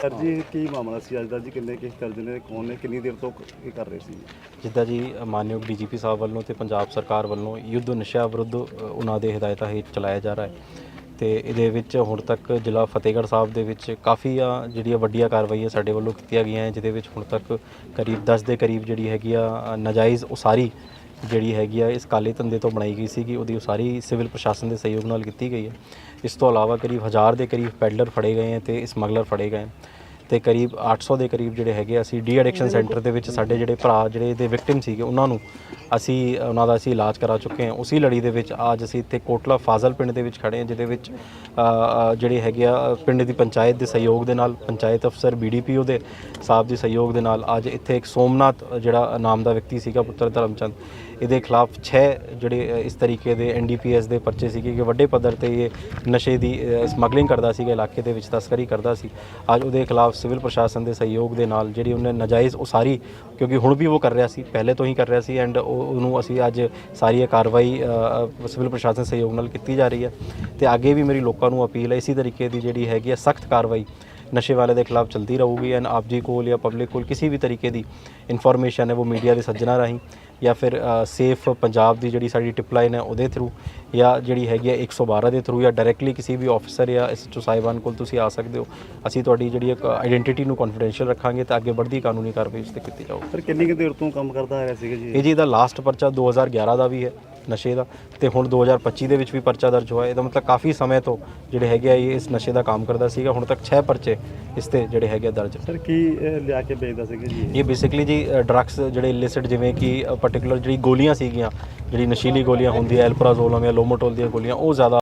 Sir ਜੀ, ਕੀ ਮਾਮਲਾ ਸੀ? ਅੱਜ ਦਾ ਜੀ ਕਿੰਨੇ ਕੇਸ ਦਰਜ ਨੇ, ਕੌਣ ਨੇ, ਕਿੰਨੀ ਦੇਰ ਤੋਂ ਇਹ ਕਰ ਰਹੇ ਸੀ? ਜਿੱਦਾਂ ਜੀ ਮਾਨਯੋਗ ਡੀਜੀਪੀ ਸਾਹਿਬ ਵੱਲੋਂ ਤੇ ਪੰਜਾਬ ਸਰਕਾਰ ਵੱਲੋਂ ਯੁੱਧ ਨਸ਼ਾ ਵਿਰੁੱਧ ਉਹਨਾਂ ਦੇ ਹਦਾਇਤਾਂ ਹੇਠ ਚਲਾਇਆ ਜਾ ਰਿਹਾ ਹੈ। ਤੇ ਇਹਦੇ ਵਿੱਚ ਹੁਣ ਤੱਕ ਜ਼ਿਲ੍ਹਾ ਫਤਿਹਗੜ੍ਹ ਸਾਹਿਬ ਦੇ ਵਿੱਚ ਕਾਫੀ ਆ ਜਿਹੜੀਆਂ ਵੱਡੀਆਂ ਕਾਰਵਾਈਆਂ ਸਾਡੇ ਵੱਲੋਂ ਕੀਤੀਆਂ ਗਈਆਂ ਹੈ, ਜਿਹਦੇ ਵਿੱਚ ਹੁਣ ਤੱਕ ਕਰੀਬ 10 ਦੇ ਕਰੀਬ ਜਿਹੜੀ ਹੈਗੀ ਆ ਨਾਜਾਇਜ਼ ਉਸਾਰੀ ਜਿਹੜੀ ਹੈਗੀ ਆ, ਇਸ ਕਾਲੇ ਧੰਦੇ ਤੋਂ ਬਣਾਈ ਗਈ ਸੀਗੀ, ਉਹਦੀ ਉਸਾਰੀ ਸਿਵਲ ਪ੍ਰਸ਼ਾਸਨ ਦੇ ਸਹਿਯੋਗ ਨਾਲ ਕੀਤੀ ਗਈ ਹੈ। ਇਸ ਤੋਂ ਇਲਾਵਾ ਕਰੀਬ ਹਜ਼ਾਰ ਦੇ ਕਰੀਬ ਪੈਡਲਰ ਫੜੇ ਗਏ ਹੈ ਤੇ ਸਮਗਲਰ ਫੜੇ ਗਏ ਹੈ। ਤੇ ਕਰੀਬ 800 ਦੇ ਕਰੀਬ ਜਿਹੜੇ ਹੈਗੇ ਅਸੀਂ ਡੀ ਐਡਿਕਸ਼ਨ ਸੈਂਟਰ ਦੇ ਵਿੱਚ ਸਾਡੇ ਜਿਹੜੇ ਭਰਾ ਜਿਹੜੇ ਇਹਦੇ ਵਿਕਟਿਮ ਸੀਗੇ ਉਹਨਾਂ ਨੂੰ ਅਸੀਂ ਉਹਨਾਂ ਦਾ ਅਸੀਂ ਇਲਾਜ ਕਰਾ ਚੁੱਕੇ ਹਾਂ। ਉਸੇ ਲੜੀ ਦੇ ਵਿੱਚ ਅੱਜ ਅਸੀਂ ਇੱਥੇ ਕੋਟਲਾ ਫਾਜ਼ਲ ਪਿੰਡ ਦੇ ਵਿੱਚ ਖੜੇ ਹਾਂ ਜਿਹਦੇ ਵਿੱਚ ਜਿਹੜੇ ਹੈਗੇ ਆ ਪਿੰਡ ਦੀ ਪੰਚਾਇਤ ਦੇ ਸਹਿਯੋਗ ਦੇ ਨਾਲ ਪੰਚਾਇਤ ਅਫਸਰ ਬੀਡੀਪੀਓ ਦੇ ਸਾਹਿਬ ਦੇ ਸਹਿਯੋਗ ਦੇ ਨਾਲ ਅੱਜ ਇੱਥੇ ਇੱਕ ਸੋਮਨਾਥ ਜਿਹੜਾ ਨਾਮ ਦਾ ਵਿਅਕਤੀ ਸੀਗਾ ਪੁੱਤਰ ਧਰਮਚੰਦ। ਇਹਦੇ ਖਿਲਾਫ 6 ਜਿਹੜੇ ਇਸ ਤਰੀਕੇ ਦੇ ਐਨਡੀਪੀਐਸ ਦੇ ਪਰਚੇ ਸੀਗੇ ਕਿ ਵੱਡੇ ਪੱਧਰ ਤੇ ਇਹ ਨਸ਼ੇ ਦੀ ਸਮਗਲਿੰਗ ਕਰਦਾ ਸੀਗਾ ਇਲਾਕੇ ਦੇ ਵਿੱਚ ਤਸਕਰੀ ਕਰਦਾ ਸੀ। ਅੱਜ ਉਹਦੇ ਖਿਲਾਫ ਸਿਵਲ ਪ੍ਰਸ਼ਾਸਨ ਦੇ ਸਹਿਯੋਗ ਦੇ ਨਾਲ ਜਿਹੜੀ ਉਹਨੇ ਨਜਾਇਜ਼ ਉਸਾਰੀ ਕਿਉਂਕਿ ਹੁਣ ਵੀ ਉਹ ਕਰ ਰਿਹਾ ਸੀ, ਪਹਿਲੇ ਤੋਂ ਹੀ ਕਰ ਰਿਹਾ ਸੀ ਐਂਡ ਉਹਨੂੰ ਅਸੀਂ ਅੱਜ ਸਾਰੀ ਇਹ ਕਾਰਵਾਈ ਸਿਵਲ ਪ੍ਰਸ਼ਾਸਨ ਸਹਿਯੋਗ ਨਾਲ ਕੀਤੀ ਜਾ ਰਹੀ ਹੈ ਤੇ ਅੱਗੇ ਵੀ ਮੇਰੀ ਲੋਕਾਂ ਨੂੰ ਅਪੀਲ ਹੈ, ਇਸੇ ਤਰੀਕੇ ਦੀ ਜਿਹੜੀ ਹੈਗੀ ਹੈ ਸਖਤ ਕਾਰਵਾਈ ਨਸ਼ੇ ਵਾਲੇ ਦੇ ਖਿਲਾਫ ਚਲਦੀ ਰਹੂਗੀ ਐਂਡ ਆਪ ਜੀ ਕੋਲ ਜਾਂ ਪਬਲਿਕ ਕੋਲ ਕਿਸੇ ਵੀ ਤਰੀਕੇ ਦੀ ਇਨਫੋਰਮੇਸ਼ਨ ਹੈ, ਉਹ ਮੀਡੀਆ ਦੇ ਸੱਜਣਾ ਰਾਹੀਂ ਜਾਂ ਫਿਰ ਸੇਫ ਪੰਜਾਬ ਦੀ ਜਿਹੜੀ ਸਾਡੀ ਟਿਪ ਲਾਈਨ ਹੈ ਉਹਦੇ ਥਰੂ ਜਾਂ ਜਿਹੜੀ ਹੈਗੀ ਹੈ 112 ਦੇ ਥਰੂ ਜਾਂ ਡਾਇਰੈਕਟਲੀ ਕਿਸੇ ਵੀ ਆਫੀਸਰ ਜਾਂ ਐਸਐਚਓ ਸਾਹਿਬਾਨ ਕੋਲ ਤੁਸੀਂ ਆ ਸਕਦੇ ਹੋ। ਅਸੀਂ ਤੁਹਾਡੀ ਜਿਹੜੀ ਇੱਕ ਆਇਡੈਂਟੀਟੀ ਨੂੰ ਕੌਨਫੀਡੈਂਸ਼ੀਅਲ ਰੱਖਾਂਗੇ ਤਾਂ ਅੱਗੇ ਵੱਧਦੀ ਕਾਨੂੰਨੀ ਕਾਰਵਾਈ ਉਸ ਤੇ ਕੀਤੀ ਜਾਊਗੀ ਸਰ ਕਿੰਨੀ ਕੁ ਦੇਰ ਤੋਂ ਕੰਮ ਕਰਦਾ ਆ ਰਿਹਾ ਸੀਗਾ ਜੀ? ਇਹ ਜੀ ਦਾ ਲਾਸਟ ਪਰਚਾ 2011 ਦਾ ਵੀ ਹੈ। ਨਸ਼ੇ ਦਾ ਤੇ ਹੁਣ 2025 ਦੇ ਵਿੱਚ ਵੀ ਪਰਚਾ ਦਰਜ ਹੋਇਆ। ਇਹਦਾ ਮਤਲਬ ਕਾਫੀ ਸਮੇਂ ਤੋਂ ਜਿਹੜੇ ਹੈਗੇ ਆ ਇਹ ਇਸ ਨਸ਼ੇ ਦਾ ਕੰਮ ਕਰਦਾ ਸੀਗਾ। ਹੁਣ ਤੱਕ 6 ਪਰਚੇ ਇਸ ਤੇ ਜਿਹੜੇ ਹੈਗੇ ਆ ਦਰਜ ਸਰ ਕੀ ਲਿਆ ਕੇ ਵੇਚਦਾ ਸੀਗਾ ਜੀ ਇਹ? ਇਹ ਬੇਸਿਕਲੀ ਜੀ ਡਰੱਗਸ ਜਿਹੜੇ ਇਲਿਸਿਟ ਜਿਵੇਂ ਕਿ ਪਾਰਟਿਕੂਲਰ ਜਿਹੜੀ ਗੋਲੀਆਂ ਸੀਗੀਆਂ ਜਿਹੜੀ ਨਸ਼ੀਲੀ ਗੋਲੀਆਂ ਹੁੰਦੀਆਂ ਐਲਪਰਾਜ਼ੋਲ ਜਾਂ ਲੋਮੋਟੋਲ ਦੀਆਂ ਗੋਲੀਆਂ ਉਹ ਜ਼ਿਆਦਾ